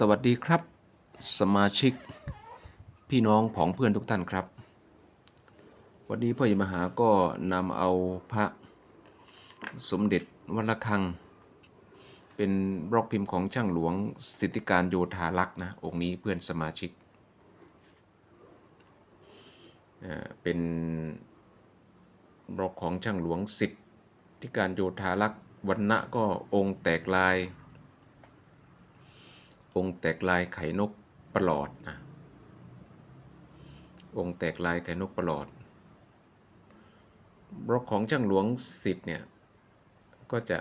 สวัสดีครับ สมาชิกพี่น้องผองเพื่อนทุกท่านครับ วันนี้พ่อใหญ่มหาก็นำเอาพระสมเด็จวัดระฆัง เป็นบล็อกพิมพ์ของช่างหลวงสิทธิการโยธารักษ์นะ องค์นี้เพื่อนสมาชิกเอ่อเป็นบล็อกของช่างหลวงสิทธิการโยธารักษ์วันณะก็องค์แตกลาย องค์แตกลายไข่นกประหลอดนะองค์แตกลายไข่นกประหลอดบล็อกของช่างหลวงสิทธิ์เนี่ย ก็จะ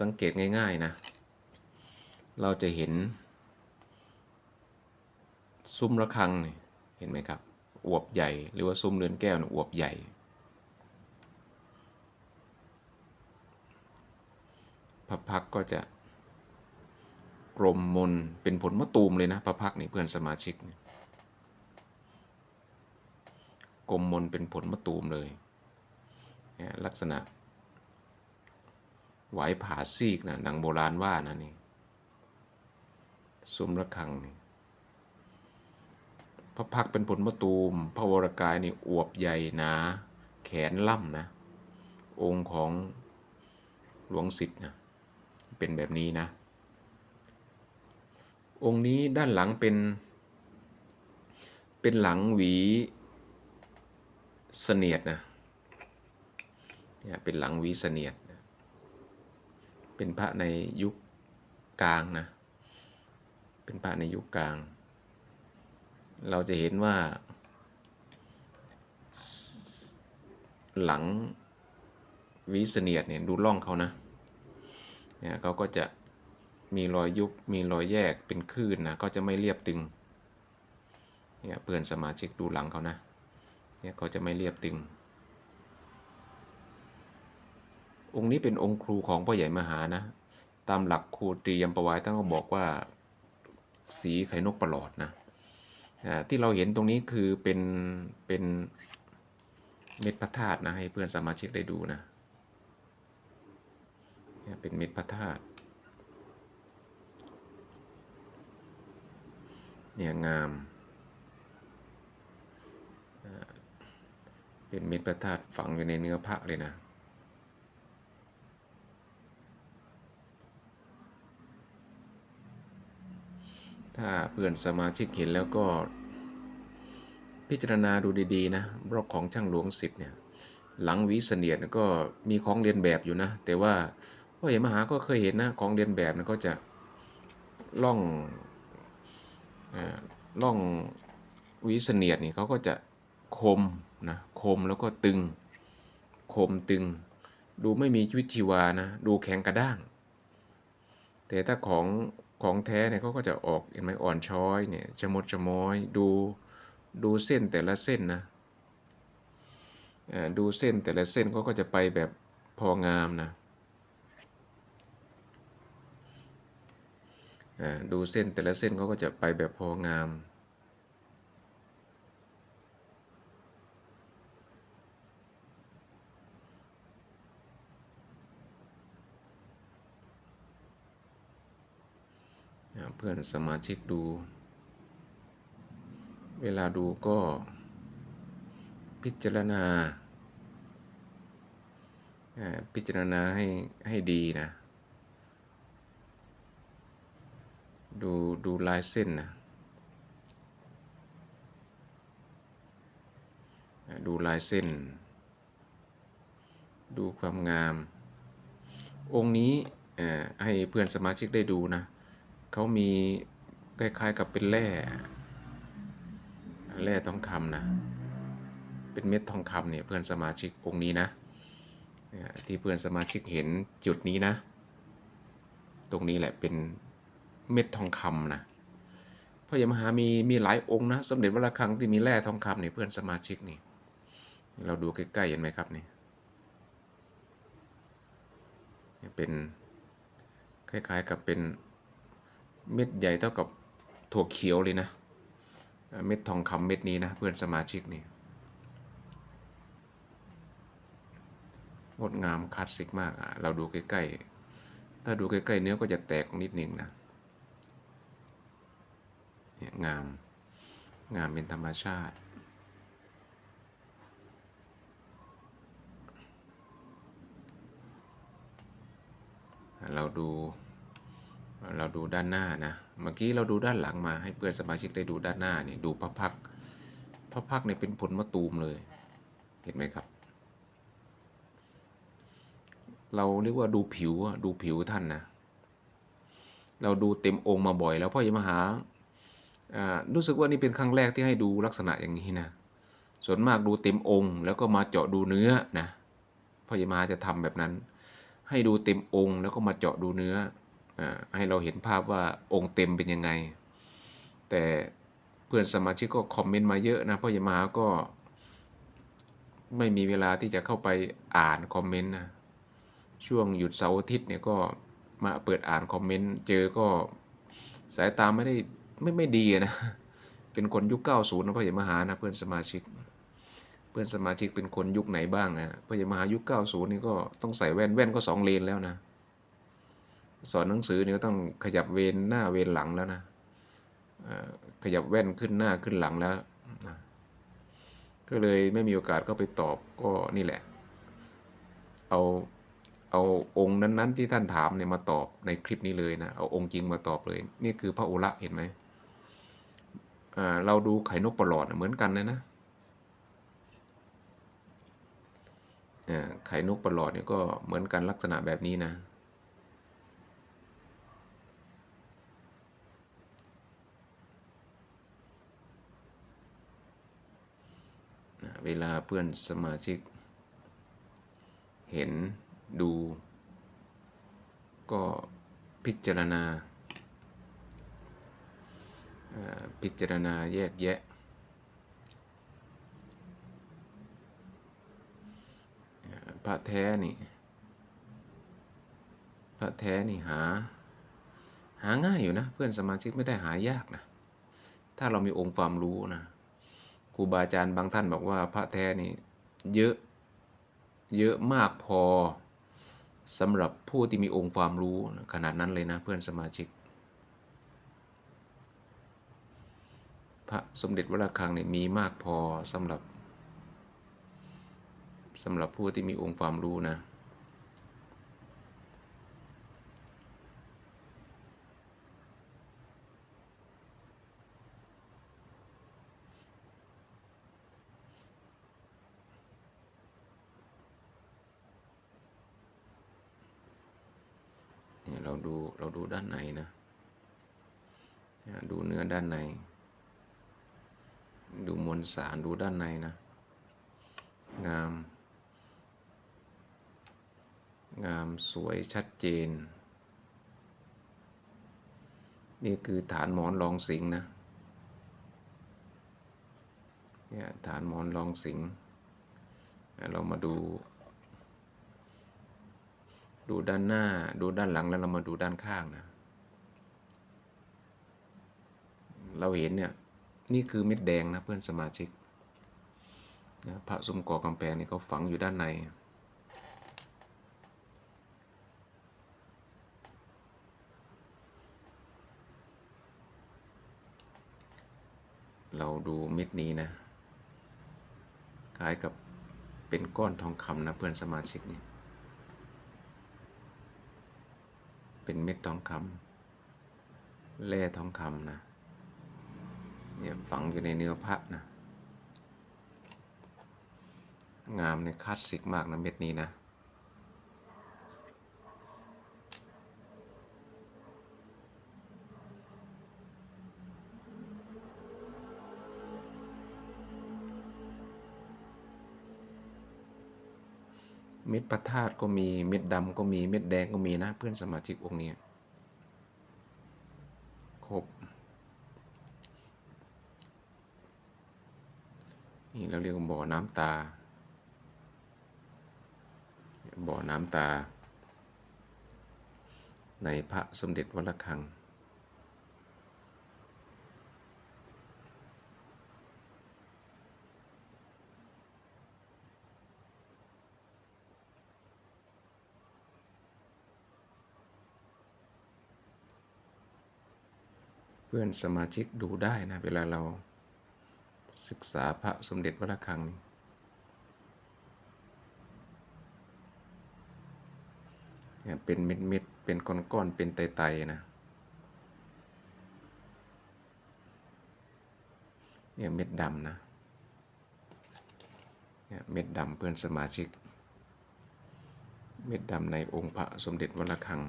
สังเกตง่ายๆนะ เราจะเห็น ซุ้มระฆังเห็นไหมครับ อวบใหญ่ หรือว่าซุ้มเรือนแก้วอวบใหญ่ พักก็จะ กลมมนเป็นผลมะตูมเลยนะพระพักนี่เพื่อนสมาชิกกลมมนเป็นผลมะตูมเลยลักษณะไหวผาซีกนะดังโบราณว่านะนี่ซุ้มระฆังนี่พระพักเป็นผลมะตูม พระวรกายนี่อวบใหญ่หนา แขนล่ำนะ องค์ของหลวงสิทธ์นะเป็นแบบนี้นะ องค์นี้ด้านหลังเป็น เป็นหลังหวีเสนียดนะเนี่ยเป็นหลังหวีเสนียดเป็นพระในยุคกลางนะเป็นพระในยุคกลาง เราจะเห็นว่า หลังวีเสนียดเนี่ยดูร่องเขานะเนี่ยเขาก็จะ มีรอยยุบ มีรอยแยกเป็นคลื่นนะ ก็จะไม่เรียบตึง เนี่ยเพื่อนสมาชิกดูหลังเขานะ เนี่ยเขาจะไม่เรียบตึง องค์นี้เป็นองค์ครูของพ่อใหญ่มหานะ ตามหลักครูตรียมประวายท่านก็บอกว่าสีไข่นกประหลอดนะที่เราเห็นตรงนี้คือเป็นเป็นเม็ดพระธาตุนะให้เพื่อนสมาชิกได้ดูนะเนี่ยเป็นเม็ดพระธาตุ เนี่ยงาม เป็นเม็ดพระธาตุฝังอยู่ในเนื้อพระเลยนะถ้าเพื่อนสมาชิกเห็นแล้วก็ พิจารณาดูดีๆนะบล็อกของช่างหลวงสิทธิ์เนี่ย หลังวิเสนียดก็มีของเรียนแบบอยู่นะ แต่ว่าพ่อเห็นมหาก็เคยเห็นนะ ของเรียนแบบนะก็จะล่อง อ่าล่องวิเนียดนี่เขาก็จะคมนะคมแล้วก็ตึง คมตึง ดูไม่มีชีวิตชีวานะ ดูแข็งกระด้าง แต่ถ้าของของแท้เนี่ยเขาก็จะออกเห็นไหมอ่อนช้อยเนี่ยชะมดชะม้อยดูดูเส้นแต่ละเส้นนะดูเส้นแต่ละเส้นเขาก็จะไปแบบพองามนะ อ่า ดูเส้นแต่ละเส้นเขาก็จะไปแบบพองามเพื่อนสมาชิกดู เวลาดูก็พิจารณา พิจารณาให้ให้ดีนะ ดูดูลายเส้นนะดูลายเส้น ดูความงาม องค์นี้ให้เพื่อนสมาชิกได้ดูนะเขามีคล้ายๆกับเป็นแร่แร่ทองคำนะ เป็นเม็ดทองคำเนี่ยเพื่อนสมาชิกองค์นี้นะที่เพื่อนสมาชิกเห็นจุดนี้นะ ตรงนี้แหละเป็น เม็ดทองคำนะพระยามหามีมีหลายองค์นะสมเด็จวัดระฆังที่มีแร่ทองคำนี่เพื่อนสมาชิกนี่ เราดูใกล้ๆเห็นไหมครับนี่เป็นคล้ายๆกับเป็นเม็ดใหญ่เท่ากับถั่วเขียวเลยนะ เม็ดทองคำเม็ดนี้นะเพื่อนสมาชิกนี่งดงามคลาสสิกมากอะเราดูใกล้ๆ ถ้าดูใกล้ๆเนื้อก็จะแตกนิดนึงนะ เนี่ยงาม งามเป็นธรรมชาติ เราดูเราดูด้านหน้านะ เมื่อกี้เราดูด้านหลังมาให้เพื่อนสมาชิกได้ดูด้านหน้านี่ดูพระพักพระพักเนี่ยเป็นผลมะตูมเลย เห็นไหมครับ เราเรียกว่าดูผิวดูผิวท่านนะ เราดูเต็มองค์มาบ่อยแล้วพ่อยมหา รู้สึกว่านี่เป็นครั้งแรกที่ให้ดูลักษณะอย่างนี้นะ ส่วนมากดูเต็มองค์ แล้วก็มาเจาะดูเนื้อนะพ่อยมาจะทำแบบนั้น ให้ดูเต็มองค์ แล้วก็มาเจาะดูเนื้ออให้เราเห็นภาพว่าองค์เต็มเป็นยังไง แต่เพื่อนสมาชิกก็คอมเมนต์มาเยอะนะพ่อยมาก็ไม่มีเวลาที่จะเข้าไปอ่านคอมเมนต์นะช่วงหยุดเสาร์อาทิตย์เนี่ยก็มาเปิดอ่านคอมเมนต์เจอก็สายตาไม่ได้ ไม่ไม่ดีนะ เป็นคนยุค 90นะพ่อใหญ่มหานะเพื่อนสมาชิก เพื่อนสมาชิกเป็นคนยุคไหนบ้างอะพ่อใหญ่มหายุค 90 นี่ก็ต้องใส่แว่นแว่นก็สองเลนแล้วนะ สอนหนังสือเนี่ยก็ต้องขยับเวนหน้าเวนหลังแล้วนะขยับแว่นขึ้นหน้าขึ้นหลังแล้วนะก็เลยไม่มีโอกาสเข้าไปตอบก็นี่แหละ เอาเอาองค์นั้น ๆ ที่ท่านถามเนี่ยมาตอบในคลิปนี้เลยนะ เอาองค์จริงมาตอบเลย นี่คือพระโอระเห็นไหม เราดูไข่นกประหลอดเหมือนกันเลยนะไข่นกประหลอดเนี่ยก็เหมือนกันลักษณะแบบนี้นะเวลาเพื่อนสมาชิก เห็นดู ก็พิจารณา พิจารณาแยกแยะ พระแท้นี่ พระแท้นี่หา หาง่ายอยู่นะ เพื่อนสมาชิกไม่ได้หายากนะ ถ้าเรามีองค์ความรู้นะครูบาอาจารย์บางท่านบอกว่าพระแท้นี่เยอะเยอะมากพอสำหรับผู้ที่มีองค์ความรู้ขนาดนั้นเลยนะเพื่อนสมาชิก พระสมเด็จวระฆังเนี่ยมีมากพอสำหรับสำหรับผู้ที่มีองค์ความรู้นะเนี่ยเราดู เราดูด้านในนะ ดูเนื้อด้านใน ดูมวลสารดูด้านในนะ งาม งามสวยชัดเจน นี่คือฐานหมอนรองสิงนะเนี่ยฐานหมอนรองสิง เรามาดู ดูด้านหน้าดูด้านหลังแล้วเรามาดูด้านข้างนะ เราเห็นเนี่ย นี่คือเม็ดแดงนะเพื่อนสมาชิกนะพระซุ้มก่อกำแพงนี่เขาฝังอยู่ด้านใน เราดูเม็ดนี้นะ คล้ายกับเป็นก้อนทองคำนะเพื่อนสมาชิกนี่ เป็นเม็ดทองคำแร่ทองคำนะ เนี่ยฝังอยู่ในเนื้อพระนะ งามในคลาสสิกมากนะเม็ดนี้นะเม็ดพระธาตุก็มีเม็ดดำก็มีเม็ดแดงก็มีนะ เพื่อนสมาชิกองค์นี้ครบ นี่เราเรียกว่าบ่อน้ำตา บ่อน้ำตา ในพระสมเด็จวัดระฆังเพื่อนสมาชิกดูได้นะ เวลาเรา ศึกษาพระสมเด็จวัดระฆังนี่เนี่ยเป็นเม็ดเม็ดๆเป็นก้อนๆเป็นไตๆนะ เนี่ยเม็ดดำนะ เนี่ยเม็ดดำเพื่อนสมาชิก เม็ดดำในองค์พระสมเด็จวัดระฆัง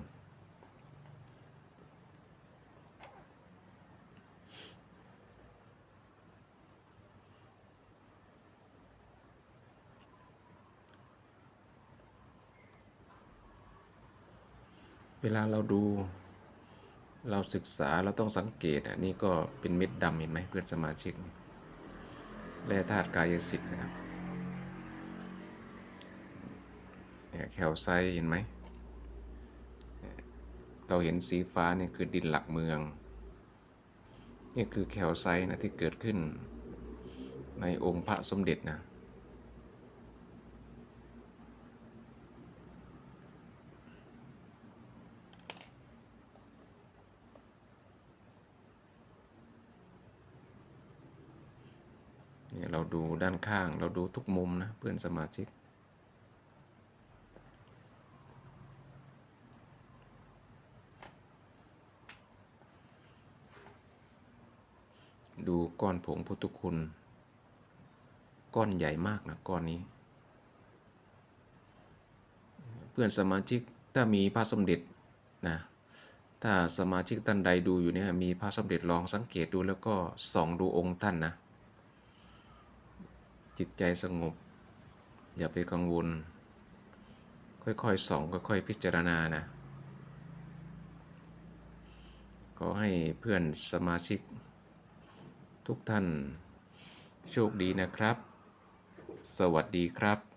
เวลาเราดู เราศึกษาเราต้องสังเกตอะนี่ก็เป็นเม็ดดำเห็นไหมเพื่อนสมาชิกแร่ธาตุกายสิทธิ์นะครับเนี่ยแคลไซต์เห็นไหม เราเห็นสีฟ้าเนี่ยคือดินหลักเมือง นี่คือแคลไซต์นะที่เกิดขึ้นในองค์พระสมเด็จนะ เนี่ยเราดูด้านข้างเราดูทุกมุมนะเพื่อนสมาชิก ดูก้อนผงพุทธคุณ ก้อนใหญ่มากนะก้อนนี้ เพื่อนสมาชิกถ้ามีพระสมเด็จนะถ้าสมาชิกท่านใดดูอยู่เนี่ยมีพระสมเด็จลองสังเกตดูแล้วก็ส่องดูองค์ท่านนะ จิตใจสงบ อย่าไปกังวล ค่อยๆส่องค่อยๆพิจารณานะขอให้เพื่อนสมาชิก ทุกท่าน โชคดีนะครับ สวัสดีครับ